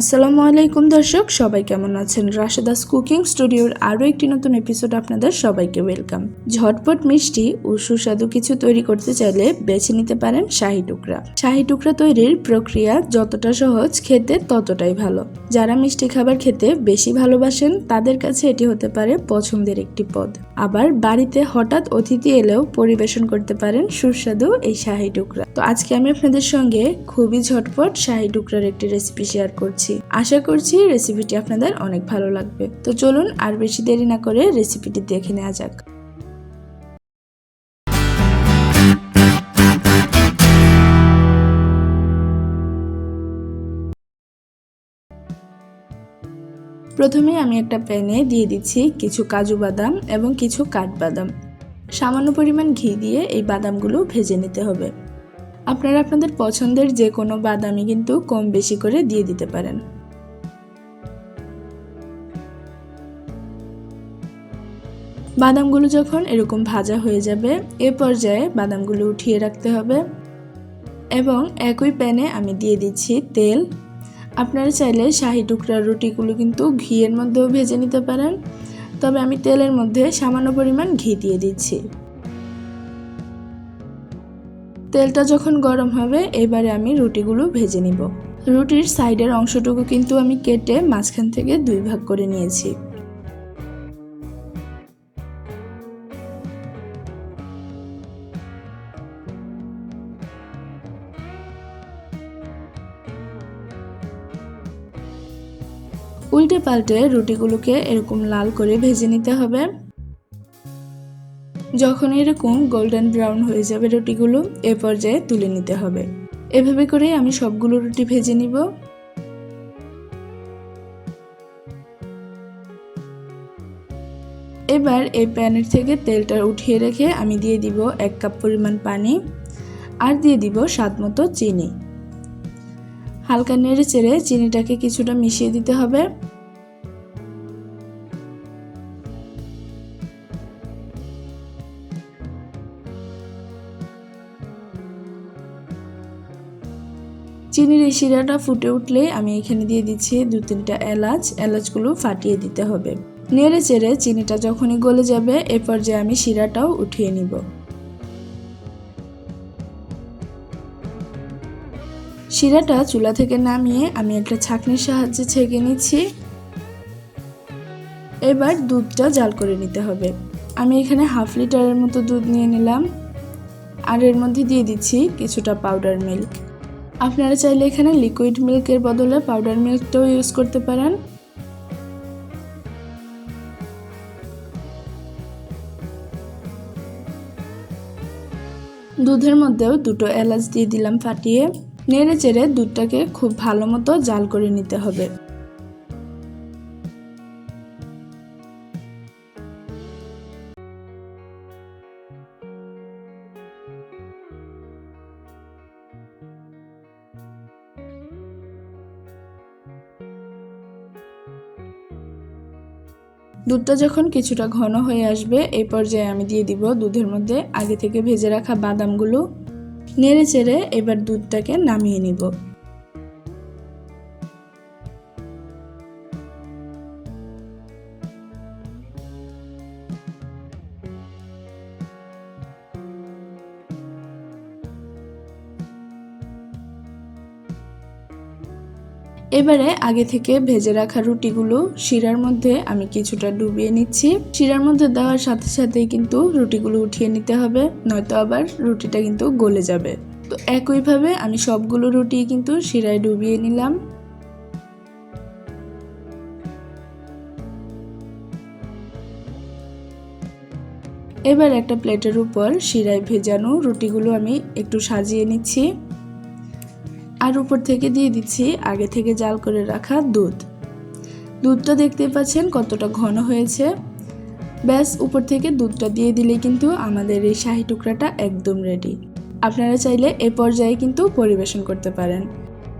আসসালামু আলাইকুম দর্শক, সবাই কেমন আছেন? রাশেদাস কুকিং স্টুডিওর আরও একটি নতুন এপিসোড আপনাদের সবাইকে ওয়েলকাম ঝটপট মিষ্টি ও সুস্বাদু কিছু তৈরি করতে চাইলে বেছে নিতে পারেন শাহি টুকরা। শাহি টুকরা তৈরির প্রক্রিয়া যতটা সহজ খেতে ততটাই ভালো। যারা মিষ্টি খাবার খেতে বেশি ভালোবাসেন, তাদের কাছে এটি হতে পারে পছন্দের একটি পদ। আবার বাড়িতে হঠাৎ অতিথি এলেও পরিবেশন করতে পারেন সুস্বাদু এই শাহি টুকরা। তো আজকে আমি আপনাদের সঙ্গে খুবই ঝটপট শাহি টুকরার একটি রেসিপি শেয়ার করছি। আশা করছি রেসিপিটি আপনাদের অনেক ভালো লাগবে। তো চলুন আর বেশি দেরি না করে রেসিপিটি দেখে নেওয়া যাক। প্রথমে আমি একটা প্যানে দিয়ে দিচ্ছি কিছু কাজু বাদাম এবং কিছু কাঠবাদাম। সামান্য পরিমাণ ঘি দিয়ে এই বাদামগুলো ভেজে নিতে হবে। আপনারা আপনাদের পছন্দের যে কোনো বাদামই কিন্তু কম বেশি করে দিয়ে দিতে পারেন। বাদামগুলো যখন এরকম ভাজা হয়ে যাবে, এ পর্যায়ে বাদামগুলো উঠিয়ে রাখতে হবে। এবং একই প্যানে আমি দিয়ে দিচ্ছি তেল আপনারা চাইলে শাহি টুকরার রুটিগুলো কিন্তু ঘিয়ের মধ্যেও ভেজে নিতে পারেন। তবে আমি তেলের মধ্যে সামান্য পরিমাণ ঘি দিয়ে দিচ্ছি। তেলটা যখন গরম হবে, এবারে আমি রুটিগুলো ভেজে নিব। রুটির সাইডের অংশটুকু কিন্তু আমি কেটে মাঝখান থেকে দুই ভাগ করে নিয়েছি। উল্টে পাল্টে রুটিগুলোকে এরকম লাল করে ভেজে নিতে হবে। যখন এরকম গোল্ডেন ব্রাউন হয়ে যাবে রুটিগুলো, এ পর্যায়ে তুলে নিতে হবে। এভাবে করে আমি সবগুলো রুটি ভেজে নিব। এবার এই প্যানের থেকে তেলটা উঠিয়ে রেখে আমি দিয়ে দিব এক কাপ পরিমাণ পানি, আর দিয়ে দিব স্বাদ মতো চিনি। হালকা নেড়ে চেড়ে চিনিটাকে কিছুটা মিশিয়ে দিতে হবে। চিনির এই শিরাটা ফুটে উঠলে আমি এখানে দিয়ে দিচ্ছি দু তিনটা এলাচ। এলাচগুলো ফাটিয়ে দিতে হবে। নেড়ে চেড়ে চিনিটা যখনই গলে যাবে, এ পর্যায়ে আমি শিরাটাও উঠিয়ে নিব। শিরাটা চুলা থেকে নামিয়ে আমি একটা ছাঁকনির সাহায্যে ছেঁকে নিচ্ছি। এবার দুধটা জাল করে নিতে হবে। আমি এখানে হাফ লিটারের মতো দুধ নিয়ে নিলাম। আর এর মধ্যে দিয়ে দিচ্ছি কিছুটা পাউডার মিল্ক। আপনারা চাইলে এখানে লিকুইড মিল্কের বদলে পাউডার মিল্কটাও ইউজ করতে পারেন। দুধের মধ্যেও দুটো এলাচ দিয়ে দিলাম ফাটিয়ে। নেড়ে চেড়ে দুধটাকে খুব ভালো মতো জাল করে নিতে হবে। দুধটা যখন কিছুটা ঘন হয়ে আসবে এই পর্যায়ে আমি দিয়ে দিব দুধের মধ্যে আগে থেকে ভেজে রাখা বাদামগুলো। নেড়ে চেড়ে এবার দুধটাকে নামিয়ে নিব। এবারে আগে থেকে ভেজে রাখা রুটিগুলো শিরার মধ্যে আমি কিছুটা ডুবিয়ে নিচ্ছি। শিরার মধ্যে দেওয়ার সাথে সাথেই কিন্তু রুটিগুলো উঠিয়ে নিতে হবে, নয়তো আবার রুটিটা কিন্তু গলে যাবে। তো একইভাবে আমি সবগুলো রুটি কিন্তু শিরায় ডুবিয়ে নিলাম। এবার একটা প্লেটের উপর শিরায় ভেজানো রুটিগুলো আমি একটু সাজিয়ে নিচ্ছি। আর উপর থেকে দিয়ে দিচ্ছি আগে থেকে জাল করে রাখা দুধ। দুধটা দেখতে পাচ্ছেন কতটা ঘন হয়েছে। ব্যাস, উপর থেকে দুধটা দিয়ে দিলে কিন্তু আমাদের এই শাহি টুকরাটা একদম রেডি আপনারা চাইলে এ পর্যায়ে কিন্তু পরিবেশন করতে পারেন।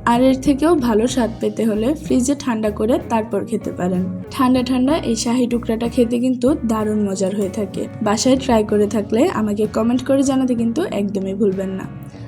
আর এর থেকেও ভালো স্বাদ পেতে হলে ফ্রিজে ঠান্ডা করে তারপর খেতে পারেন। ঠান্ডা ঠান্ডা এই শাহি টুকরাটা খেতে কিন্তু দারুণ মজার হয়ে থাকে। বাসায় ট্রাই করে থাকলে আমাকে কমেন্ট করে জানাতে কিন্তু একদমই ভুলবেন না।